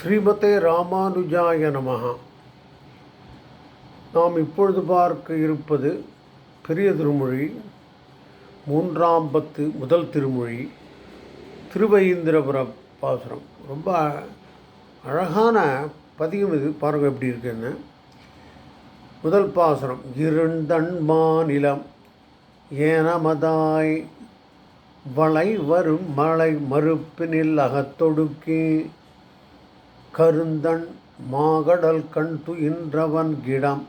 ஸ்ரீமதே ராமானுஜாய நமகா நாம் இப்பொழுது பார்க்க இருப்பது பெரிய திருமொழி மூன்றாம் பத்து முதல் திருமொழி திருவைந்திரபுர பாசுரம். ரொம்ப அழகான பதியம் இது. பாருங்கள் எப்படி இருக்குன்னு. முதல் பாசுரம் இருந்தன் மாநிலம் ஏனமதாய் வளை வரும் மலை மறுப்பினில் அகத்தொடுக்கி கருந்தன் மாகடல் கண் துயின்றவன் கிடம்.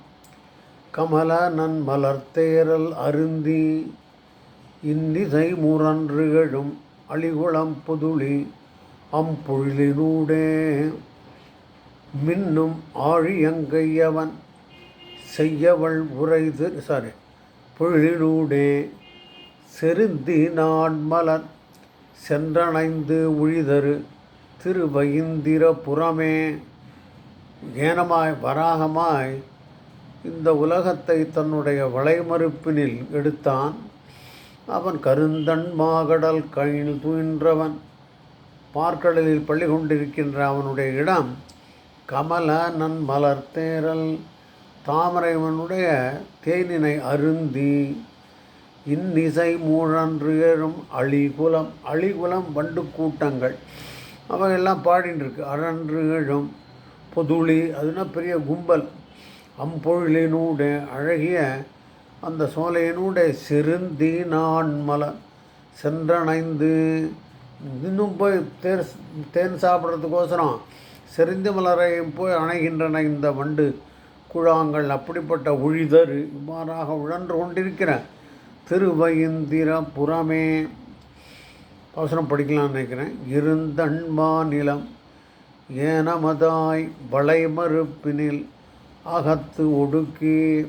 கமல நன் மலர்த்தேரல் அருந்தி இன்னிசை முரன்றுகழும் அழிகுளம் புதுளி அம்புழிலினூடே. மின்னும் ஆழியங்கையவன் செய்யவள் உரைது சாரி பொழிலூடே செருந்தி நான்மலர் சென்றணைந்து உழிதரு திருவயிந்திரபுரமே ஏனமாய் வராகமாய் இந்த உலகத்தை தன்னுடைய வளைமறுப்பினில் எடுத்தான். அவன் கருந்தன் மாகடல் கழில் துயின்றவன். பார்க்கடலில் பள்ளி கொண்டிருக்கின்ற அவனுடைய இடம் கமல நன் மலர் தேரல் தாமரைவனுடைய தேனினை அருந்தி இன்னிசை மூழன்று ஏறும் அழிகுலம் அழிகுலம் வண்டு கூட்டங்கள் அவையெல்லாம் பாடின்னு இருக்கு அழன்று பொதுளி அதுனா பெரிய கும்பல். அம்பொழிலினூட அழகிய அந்த சோலையினூட செருந்தி நான் மலர் சென்றணைந்து இன்னும் போய் தேர் தேன் சாப்பிட்றதுக்கோசரம் செறிந்து மலரையும் போய் அணைகின்றன இந்த வண்டு குழாங்கள். அப்படிப்பட்ட உழிதரு இவ்வாறாக உழன்று கொண்டிருக்கிற திருவயிந்திர புறமே அவசரம் படிக்கலாம்னு நினைக்கிறேன். இருந்தன்மாநிலம் ஏனமதாய் வளைமறுப்பினில் அகத்து ஒடுக்கி.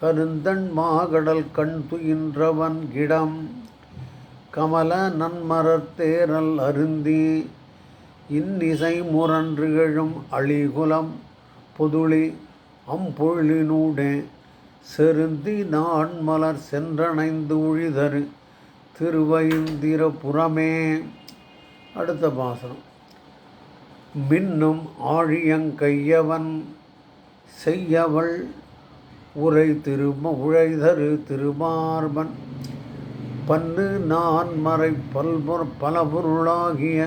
கருந்தன் மாகடல் கண் துயின்றவன் கிடம். கமல நன்மரத்தேரல் அருந்தி. இன்னிசை முரன்றுகழும் அழிகுலம். பொதுளி அம்பொழினூடே. செருந்தி நான் மலர் சென்றணைந்து உழிதரு. திருவயிந்திரபுரமே அடுத்த பாசனம். மின்னும் ஆழியங்கையவன் செய்யவள் உரை திரும உழைதரு திருமார்பன். பன்னு நான் மறை பல்பொரு பலபொருளாகிய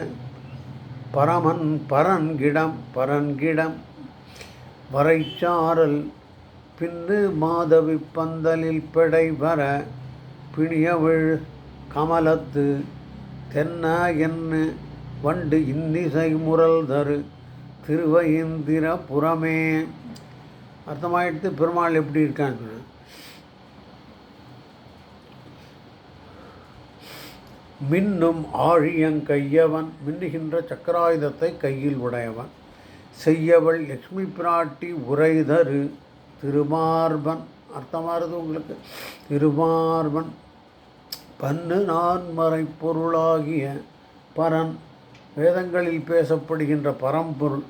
பரமன் பரன்கிடம் பரன்கிடம் வரைச்சாரல் பின்னு மாதவி பந்தலில் பெடை வர பிணியவிழ் கமலத்து தென்ன என்ன வண்டு இன்னிசை முரல் தரு. திருவயிந்திர புறமே. அர்த்தமாயிடுத்து பெருமாள் எப்படி இருக்காங்க மின்னும் ஆழியங்கையவன் மின்னுகின்ற சக்கராயுதத்தை கையில் உடையவன். செய்யவள் லக்ஷ்மி பிராட்டி உரைதரு. திருமார்பன் அர்த்தமாகிறது உங்களுக்கு? திருமார்பன் பன்னு நான்மறை பொருளாகிய பரன். வேதங்களில் பேசப்படுகின்ற பரம்பொருள்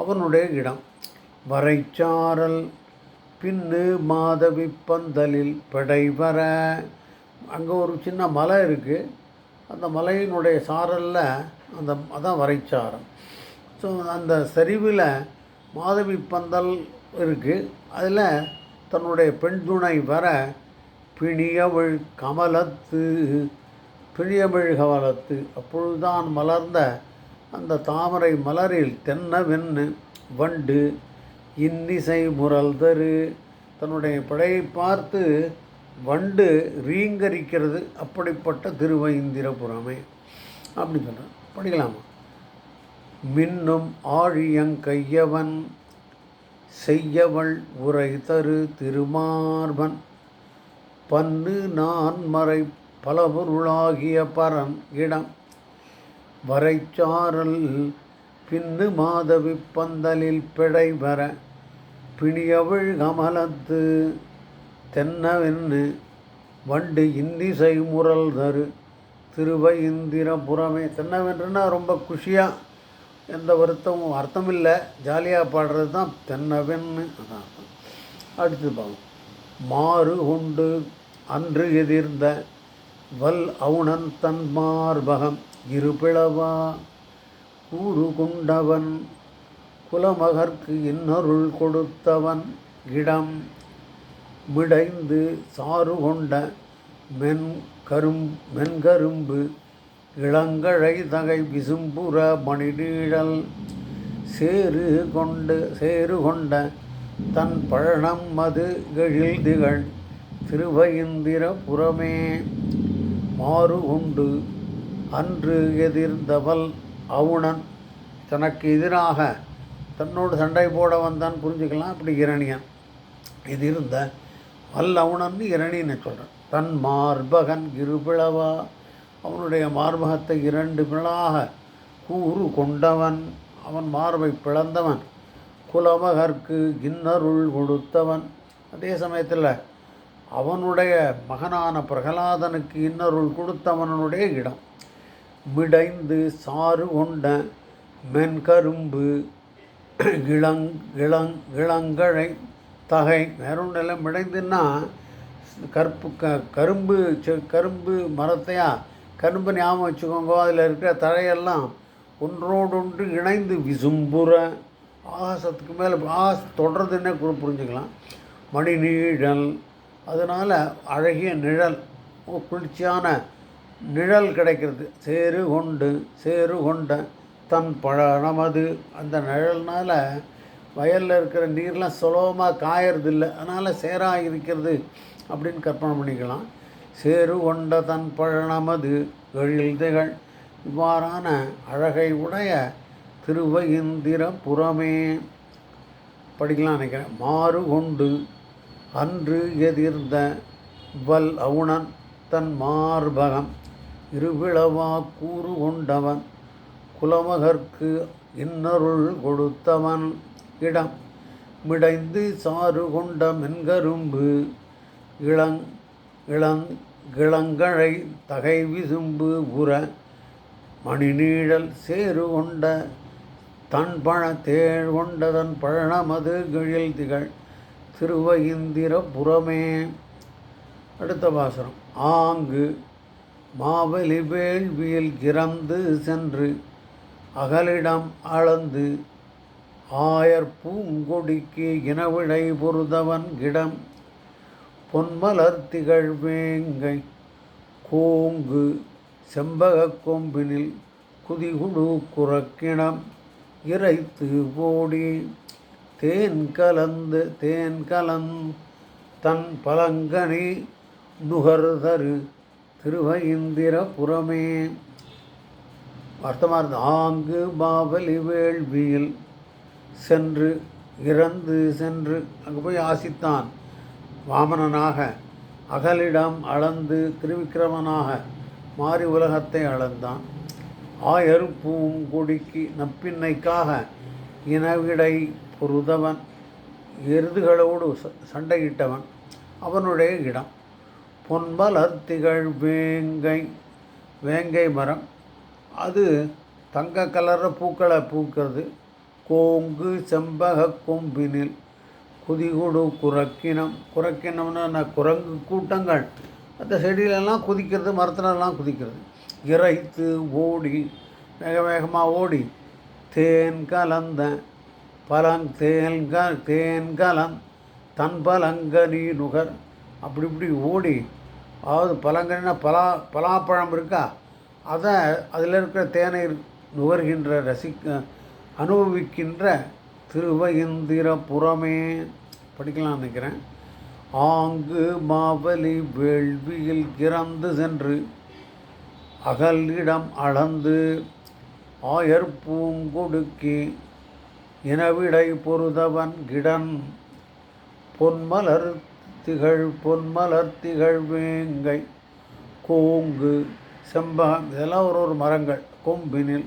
அவனுடைய இடம். வரைச்சாரல் பின்னு மாதவி பந்தலில் படைவர. அங்கே ஒரு சின்ன மலை இருக்குது அந்த மலையினுடைய சாரலில் அந்த அதான் வரைச்சாரம். ஸோ அந்த சரிவில் மாதவி பந்தல் இருக்குது அதில் தன்னுடைய பெண் துணை வர பிணியவள் கமலத்து பிணியமிழ் கமலத்து. அப்பொழுதுதான் மலர்ந்த அந்த தாமரை மலரில் தென்னவென்னு வண்டு இன்னிசை முரல் தரு தன்னுடைய படையை பார்த்து வண்டு ரீங்கரிக்கிறது அப்படிப்பட்ட திருவைந்திரபுரமே. அப்படி சொல்கிறேன் படிக்கலாமா? மின்னும் ஆழியங்கையவன் செய்யவள் உரை தரு திருமார்பன். பன்னு நான் மறை பலபொருளாகிய பரம் இடம். வரைச்சாரல் பின்னு மாதவி பந்தலில் பிழை வர பிணியவிழ் கமலத்து தென்னவென்னு வண்டு இந்திசை முரல் தரு திருவயிந்திரபுரமே தென்னவென்றுனா ரொம்ப குஷியாக எந்த வருத்தமும் அர்த்தம் இல்லை ஜாலியாக பாடுறது தான் தென்னவென்னு. அதான். அடுத்து பார்ப்போம். மாறு கொண்டு அன்று எதிர்ந்த வல் அவுணன் தன் மார்பகம் இருபிளவா? கூறு கொண்டவன் குலமகர்க்கு இன்னொருள் கொடுத்தவன் இடம் மிடைந்து சாறு கொண்ட மென் கரும் மென்கரும்பு இளங்கழை தகை விசும்புற மணிநீழல் சேறு கொண்டு சேறு கொண்ட தன் பழனம் மது எழில் திகழ் திருவயிந்திர புறமே மாறு உண்டு. அன்று எதிர்ந்தவள் அவுணன். தனக்கு எதிராக தன்னோடு சண்டை போட வந்தான். புரிஞ்சுக்கலாம்? அப்படி இரணியன். எதிர்ந்த வல் அவுணன் இரணின்னு சொல்கிறேன் தன் மார்பகன் இருபிளவா? அவனுடைய மார்பகத்தை இரண்டு பிளாக கூறு கொண்டவன். அவன் மார்பை பிளந்தவன். குலமகர்க்கு இன்னருள் கொடுத்தவன். அதே சமயத்தில் அவனுடைய மகனான பிரகலாதனுக்கு இன்னருள் கொடுத்தவனுடைய இடம். மிடைந்து சாறு கொண்ட மென்கரும்பு இளங் இளங் இளங்கழை தகை வேற ஒன்றில் மிடைந்துன்னா கற்பு க கரும்பு செ- கரும்பு மரத்தையா கரும்பு ஞாபகம் வச்சுக்கோங்க. அதில் இருக்கிற தழையெல்லாம் ஒன்றோடொன்று இணைந்து விசும்புற ஆகாசத்துக்கு மேலே ஆகாச தொடர்றதுன்னே கூட புரிஞ்சுக்கலாம். மணி நீழல் அதனால் அழகிய நிழல் குளிர்ச்சியான நிழல் கிடைக்கிறது. சேரு கொண்டு சேரு கொண்ட தன் பழ நமது அந்த நிழல்னால் வயலில் இருக்கிற நீர்லாம் சுலபமாக காயறது இல்லை அதனால் சேராக இருக்கிறது அப்படின்னு கற்பனை பண்ணிக்கலாம். சேரு கொண்ட தன் பழனமது எழில் திகழ். இவ்வாறான அழகை உடைய திருவயிந்திரபுரமே படிக்கலாம் நினைக்கிறேன். மாறு கொண்டு அன்று எதிர்ந்த வல் அவுணன் தன் மார்பகம் இருவிளவா கூறு கொண்டவன் குலமகர்க்கு இன்னருள் கொடுத்தவன் இடம் மிடைந்து சாறு கொண்ட மென்கரும்பு இளங் இளங் இளங்கழை தகை விசும்பு உற மணிநீழல் சேறு கொண்ட தன் பழத்தேழ் கொண்டதன் பழனமது கிழில் திகழ் திருவயிந்திர புறமே அடுத்த பாசனம் ஆங்கு மாவலி வேள்வியில் கிறந்து சென்று அகலிடம் அளந்து ஆயர் பூங்கொடிக்கு இனவிடை பொருதவன் இடம் பொன்மலர் திகழ் வேங்கை கோங்கு செம்பகக் கொம்பினில் குதிகுழு குறக்கிணம் இறைத்து ஓடி தேன் கலந்து தேன் கலந் தன் பலங்கனி நுகர்தரு திருவயிந்திர புறமே அர்த்தமாக இருந்தது ஆங்கு பாவலி வேள்வியில் சென்று இறந்து சென்று அங்கே போய் ஆசித்தான். வாமனனாக அகலிடம் அளந்து திருவிக்கிரமனாக மாறி உலகத்தை அளந்தான். ஆயர் பூங்கொடிக்கு நப்பின்னைக்காக இனவிடை பொருதவன் எருதுகளோடு ச- சண்டையிட்டவன் அவனுடைய இடம். பொன்மலர் திகழ் வேங்கை வேங்கை மரம். அது தங்க கலர பூக்களை பூக்கிறது. கோங்கு செம்பக கொம்பினில் குதிகுடு குரக்கினம். குரக்கினம்னா குரங்கு கூட்டங்கள் அந்த செடியிலெல்லாம் குதிக்கிறது மரத்துலலாம் குதிக்கிறது. இறைத்து ஓடி வேக வேகமாக ஓடி. தேன் கலந்த பலங் தேன் க தேன் கலந் தன் பலங்கனி நுகர். அப்படி இப்படி ஓடி. அதாவது பழங்கனினா பலா பலாப்பழம் இருக்கா? அதை அதில் இருக்கிற தேனை நுகர்கின்ற ரசிக்க அனுபவிக்கின்ற திருவயந்திர புறமே. படிக்கலாம் நினைக்கிறேன். ஆங்கு மாவலி வேள்வியில் கிறந்து சென்று அகலிடம் அளந்து ஆயர் கொடுக்கி இனவிடை பொருதவன் கிடன் பொன்மலர் திகழ் பொன்மலர் திகழ் வேங்கை கோங்கு செம்பகம் இதெல்லாம் ஒரு ஒரு மரங்கள். கொம்பினில்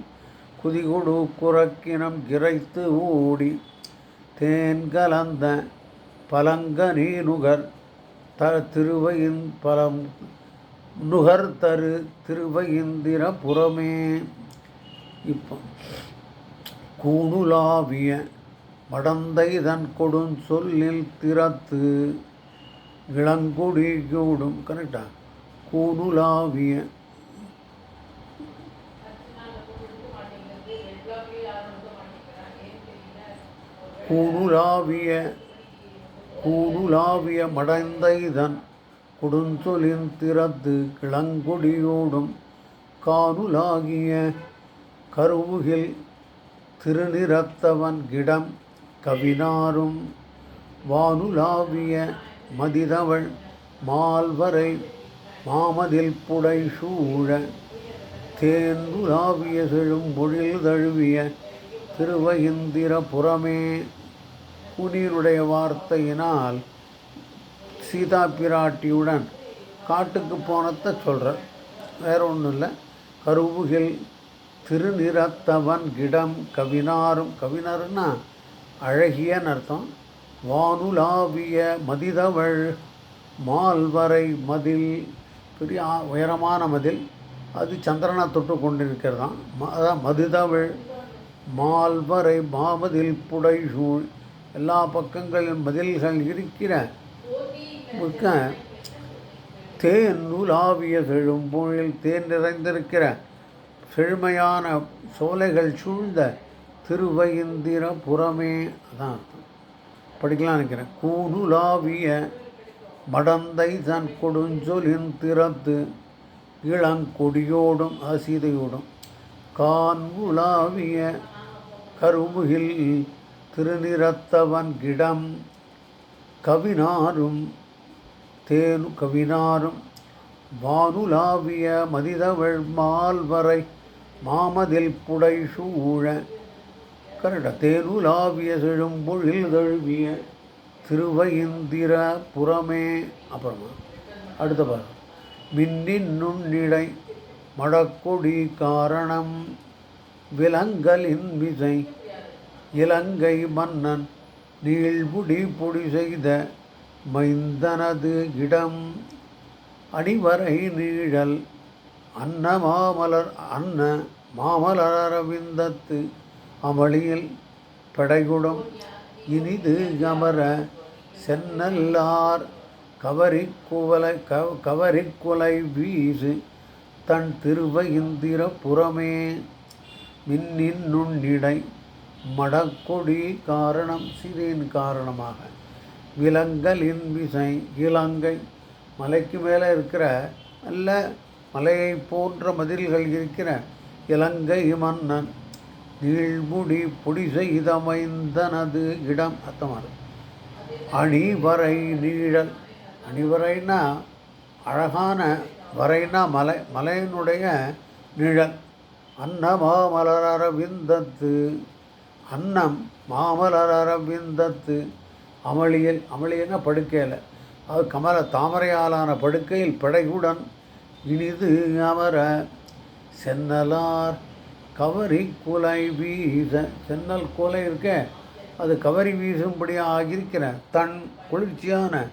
குதிகுடு குரக்கினம் கிரைத்து ஓடி தேன் கலந்த பலங்கனி நுகர் த திருவையின் பலம் நுகர்தரு திருவயிந்திர புறமே. இப்போ கூணுலாவிய மடந்தை தன் கொடும் சொல்லில் திறத்து இளங்குடியோடும் கரெக்டா கூணுலாவிய கூணுலாவிய கூணுலாவிய மடந்தை தன் கொடுஞ்சொலின் திறத்து கிளங்கொடியோடும் காணுலாகிய கருவுகில் திருநிறத்தவன் கிடம் கவினாரும் வானுலாவிய மதிதவள் மால்வரை மாமதில் புடை சூழ தேன்குலாவிய செழும்பொழில் தழுவிய திருவயிந்திர புறமே குடியினுடைய வார்த்தையினால் சீதா பிராட்டியுடன் காட்டுக்கு போனத்தை சொல்கிறார் வேற ஒன்றும் இல்லை. கருவுகில் திருநிறத்தவன் கிடம் கவினாரும். கவினர்னா அழகியன்னு அர்த்தம். வானுலாவிய மதிதவள் மால்வரை மதில். பெரிய உயரமான மதில். அது சந்திரனை தொட்டு கொண்டிருக்கிறதான் ம- அதான் மதுதவள் மால்வரை மாமதில் புடைசூழ். எல்லா பக்கங்களிலும் மதில்கள் இருக்கிற மிக்க தேன் நூலாவிய செழும்பொழில் தேன் நிறைந்திருக்கிற செழுமையான சோலைகள் சூழ்ந்த திருவயிந்திர புறமே. அதான் படிக்கலாம் நினைக்கிறேன். கூனுலாவிய மடந்தை தன் கொடுஞ்சொலின் திறத்து இளங்கொடியோடும் அசீதையோடும் கான்குலாவிய கருமுகில் திருநிறத்தவன் கிடம் கவினாரும் தேனு கவினாரும் வானுலாவிய மதிதவள் மால்வரை மாமதில் புடை சூழ கரட தேனுலாவிய செழும்பொழில் தழுவிய திருவயிந்திர புறமே. அப்புறமா அடுத்த பாரு. மின்னின் நுண்ணிடை மடக்கொடி காரணம் விலங்கலின் விசை. இலங்கை மன்னன் நீள்புடி பொடி செய்த மைந்தனது இடம் அணிவரை நீழல். அன்ன மாமலர் அன்ன மாமலர் அரவிந்தத்து அமளியில் படைகுடம். இனிது அமர சென்னல்லார் கவரிக்குவலை கவ கவரிக்குலை வீசு தன் திருவயிந்திர புறமே. மின்னின் நுண்ணிடை மடக்கொடி காரணம் சிறியின் காரணமாக. விலங்கலின் விசை இலங்கை மலைக்கு மேலே இருக்கிற நல்ல மலையை போன்ற மதில்கள் இருக்கிற இலங்கை மன்னன் நீழ்முடி பொடி செய்தமைந்தனது இடம் அர்த்தமானது அணிவரை நீழல். அணிவரைனா அழகான வரைனா மலை மலையினுடைய நிழல். அன்ன மாமலர் அரவிந்தத்து அன்னம் மாமலர் அரவிந்தத்து அமளியில் அமளியன்னா படுக்கையில் அது கமல தாமரையாலான படுக்கையில் படையுடன் இனிது அமர சென்னலார் கவரி குலை வீச சென்னல் குலை இருக்க அது கவரி வீசும்படியாக இருக்கிற தன் குளிர்ச்சியான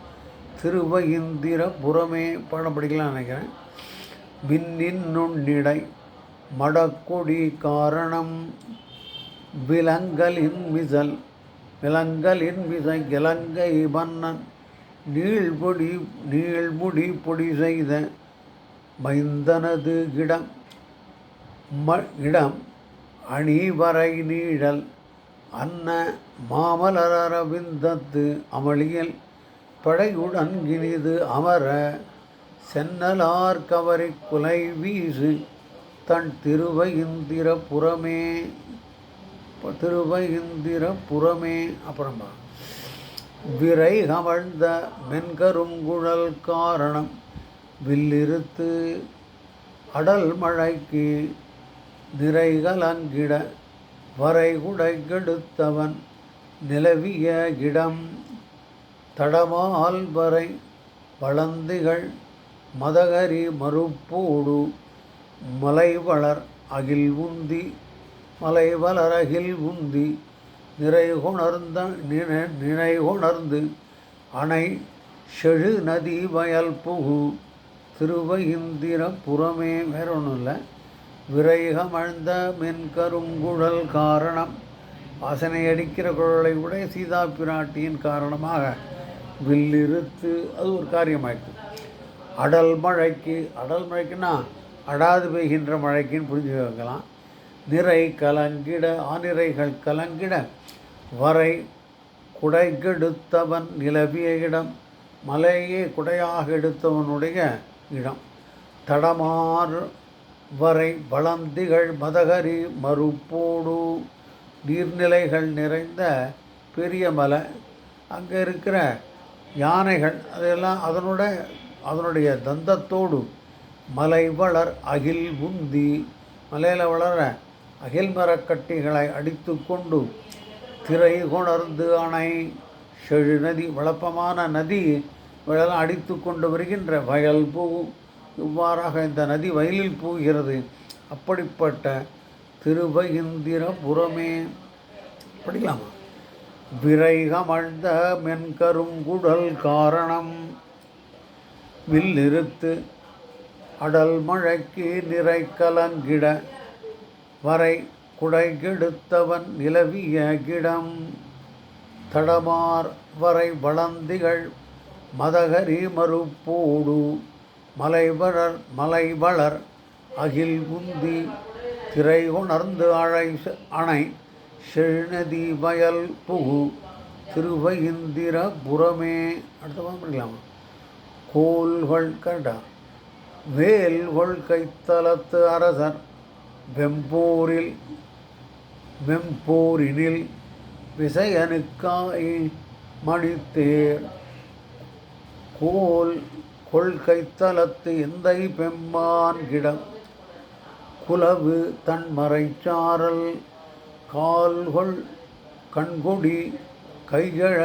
திருவயிந்திர புறமே படம் படிக்கலாம் நினைக்கிறேன். விண்ணின் நுண்ணிடை மடக்கொடி காரணம் விலங்கலின் மிசல் விலங்கலின் விசை இலங்கை மன்னன் நீள்பொடி நீள்முடி பொடி செய்த மைந்தனது இடம். ம இடம் அணிவரை நீழல் அன்ன மாமலரவிந்தத்து அமளியில் படையுடன் இனிது அமர சென்னலார் கவரி குலை வீசு தன் திருவயிந்திர புறமே திருவயிந்திர புறமே அப்புறமா விரை கமழ்ந்த மென்கருங்குழல் காரணம். வில்லிருத்து அடல் மழைக்கு நிறைகலங்கிட வரைகுடை கெடுத்தவன் நிலவிய இடம். தடமால் வரை வளந்திகள் மதகரி மறுப்போடு மலைவளர் அகில் உந்தி மலை வளரகில் உந்தி நிறைகுணர்ந்த நினை- நினைகுணர்ந்து அணை செழு நதி வயல் புகு திருவயிந்திர புறமே வேற ஒன்றும் இல்லை விரைகமழ்ந்த மென்கருங்குழல் காரணம் வாசனை அடிக்கிற குழலை உடைய சீதா பிராட்டியின் காரணமாக வில்லிருத்து அது ஒரு காரியமாயிற்று. அடல் மழைக்கு அடல் மழைக்குன்னா அடாது பெய்கின்ற மழைக்குன்னு புரிஞ்சு வைக்கலாம் நிறை கலங்கிட ஆனிரைகள் கலங்கிட வரை குடைகெடுத்தவன் நிலவிய இடம் மலையே குடையாக எடுத்தவனுடைய இடம். தடமார் வரை வளந்திகள் மதகரி மறுப்போடு நீர்நிலைகள் நிறைந்த பெரிய மலை. அங்கே இருக்கிற யானைகள் அதெல்லாம் அதனோட அதனுடைய தந்தத்தோடு மலை வளர் அகில் உந்தி. மலையில் வளர அகில் மரக்கட்டிகளை அடித்து கொண்டு திரை கொணர்ந்து அணை செழு நதி வளப்பமான நதி வெள்ளம் அடித்து கொண்டு வருகின்ற வயல் பூ இவ்வாறாக இந்த நதி வயலில் பூகிறது. அப்படிப்பட்ட திருவயிந்திரபுரமே படிக்கலாமா? விரைகமழ்ந்த மென்கருங்குடல் காரணம். வில்லிருத்து அடல் மழைக்கு நிறை கலங்கிட வரை குடைகெடுத்தவன் நிலவிய கிடம். தடமார் வரை வளந்திகள் மதகரி மறுப்போடு மலைவளர் மலைவளர் அகில் குந்தி திரை உணர்ந்து அழை அணை செழுநதி வயல் புகு திருவயிந்திர புறமே. அடுத்த வாரம் படிக்கலாமா? கோல்கள் கண்டா வேல்கொள் தலத்து அரசர் வெம்போரில் வெம்போரினில் விசையனுக்காய் மணித்தேர். கோல் கொள்கைத்தலத்து எந்தை பெம்மான் கிடம் குலவு தன்மறைச்சாரல் கால்கொள் கண்கொடி கைகழ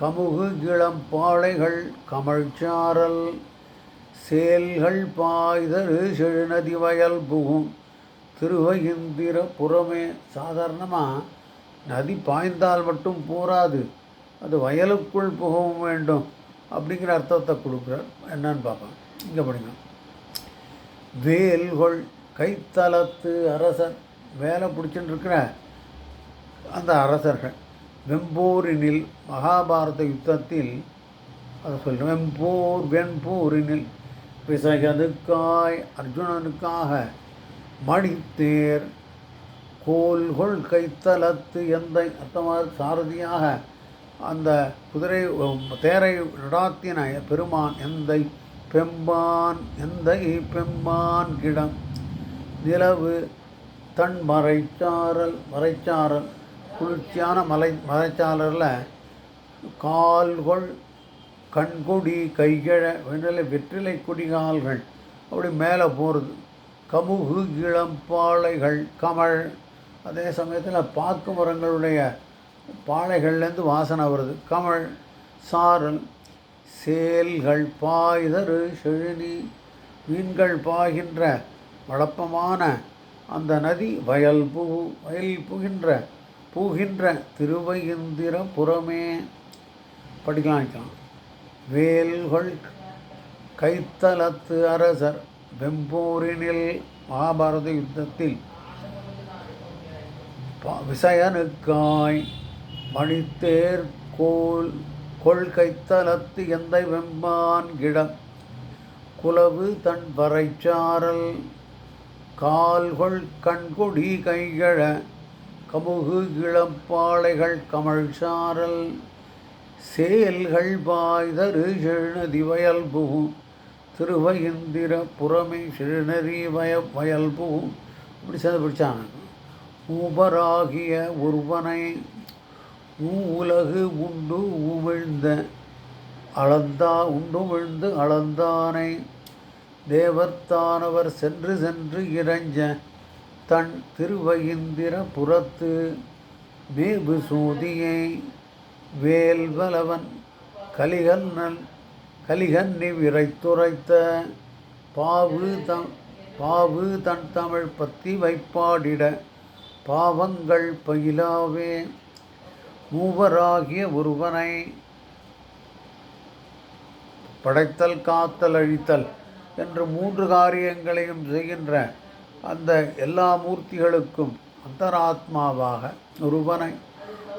கமுகு கிளம்பாளைகள் கமழ்ச்சாரல் சேல்கள் பாய்தரு செழுநதி வயல் புகும். திருவகிந்திர புறமே சாதாரணமாக நதி பாய்ந்தால் மட்டும் போராது. அது வயலுக்குள் புகவும் வேண்டும் அப்படிங்கிற அர்த்தத்தை கொடுக்குறார். என்னன்னு பார்ப்போம். இங்கே படிங்க. வேல்கொள் கைத்தலத்து அரசர். வேலை பிடிச்சின்னு இருக்கிற அந்த அரசர்கள். வெம்போரினில் மகாபாரத யுத்தத்தில் அதை சொல்கிறேன் வெம்போர் வெண்போரினில் விசகதுக்காய் அர்ஜுனனுக்காக மணித்தேர் கோல்கொள் கைத்தலத்து எந்தை அர்த்தமாக சாரதியாக அந்த குதிரை தேரை நடாத்தின பெருமான் எந்தை? பெம்பான் எந்தை? பெம்பான் கிடம். நிலவு தன் மறைச்சாரல் மறைச்சாரல். குளிர்ச்சியான மலை மறைச்சாரலில். கால்கொள் கண்கொடி கைகிழ வெண்ணிலை வெற்றிலை கொடிகால்கள். அப்படி மேலே போகிறது கமுகு இளம்பாளைகள் கமழ் அதே சமயத்தில் பாக்கு மரங்களுடைய பாளைகள்லேருந்து வாசனை வருது. கமழ் சாரல் சேல்கள் பாய்தரு செழுனி மீன்கள் பாய்கின்ற வழப்பமான அந்த நதி வயல் புகு வயல் புகின்ற பூகின்ற திருவையிந்திர புறமே. படிக்கலாம் வேல்கள் கைத்தலத்து அரசர் வெம்போரினில் மகாபாரத யுத்தத்தில் ப- விசயனுக்காய் மணித்தேர் கோல் கொள்கைத்தலத்து எந்த வெம்பான் கிடம்? குலவு தன் வரைச்சாரல் கால்கொள் கண்கொடி கைகழ கமுகு இளம்பாளைகள் கமழ் சாரல் சேல்கள் பாய்தரு செழுநதி வயல் புகும் திருவயிந்திர புறமே சிறுநறி வய வயல் புகும் இப்படி சேர்ந்து பிடிச்சாங்க. ஊபராகிய ஒருவனை உலகு உண்டு உமிழ்ந்த அளந்தா உண்டு விழுந்து அளந்தானை தேவர்த்தானவர் சென்று சென்று இறைஞ்ச தன் திருவயிந்திர புறத்து மேபு சூதியை வேல்வலவன் கலிகன்னல் கலிகன்னி விரைத்துரைத்த பாவு தம் பாவு தன் தமிழ் பத்தி வைப்பாடிட பாவங்கள் பயிலாவே. மூவராகிய ஒருவனை படைத்தல் காத்தல் அழித்தல் என்று மூன்று காரியங்களையும் செய்கின்ற அந்த எல்லா மூர்த்திகளுக்கும் அந்தராத்மாவாக ஒருவனை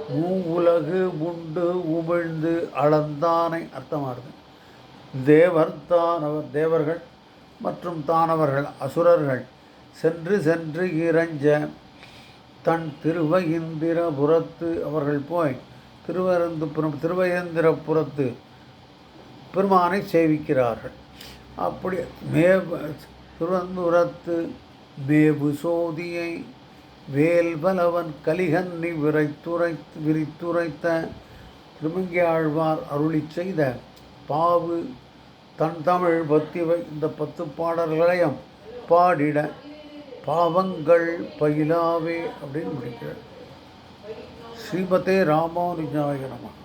மூ உலகு உண்டு உமிழ்ந்து அளந்தானை அர்த்தமாகுது தேவர் தானவர் தேவர்கள் மற்றும் தானவர்கள் அசுரர்கள் சென்று சென்று இறைஞ்ச தன் திருவயந்திரபுரத்து அவர்கள் போய் திருவரந்தபுரம் திருவயந்திரபுரத்து பெருமானை சேவிக்கிறார்கள். அப்படி மே திருவந்தபுரத்து மேவு சோதியை வேல்பலவன் கலிகன்னி விரைத்துரை விரித்துரைத்த திருமங்கியாழ்வார் அருளி செய்த பாவு தன் தமிழ் பக்தி வை இந்த பத்து பாடல்களையும் பாடிட பாவங்கள் பயிலாவே அப்படின்னு முடிக்கிறார். ஸ்ரீமதே ராமானுஜாய நமः.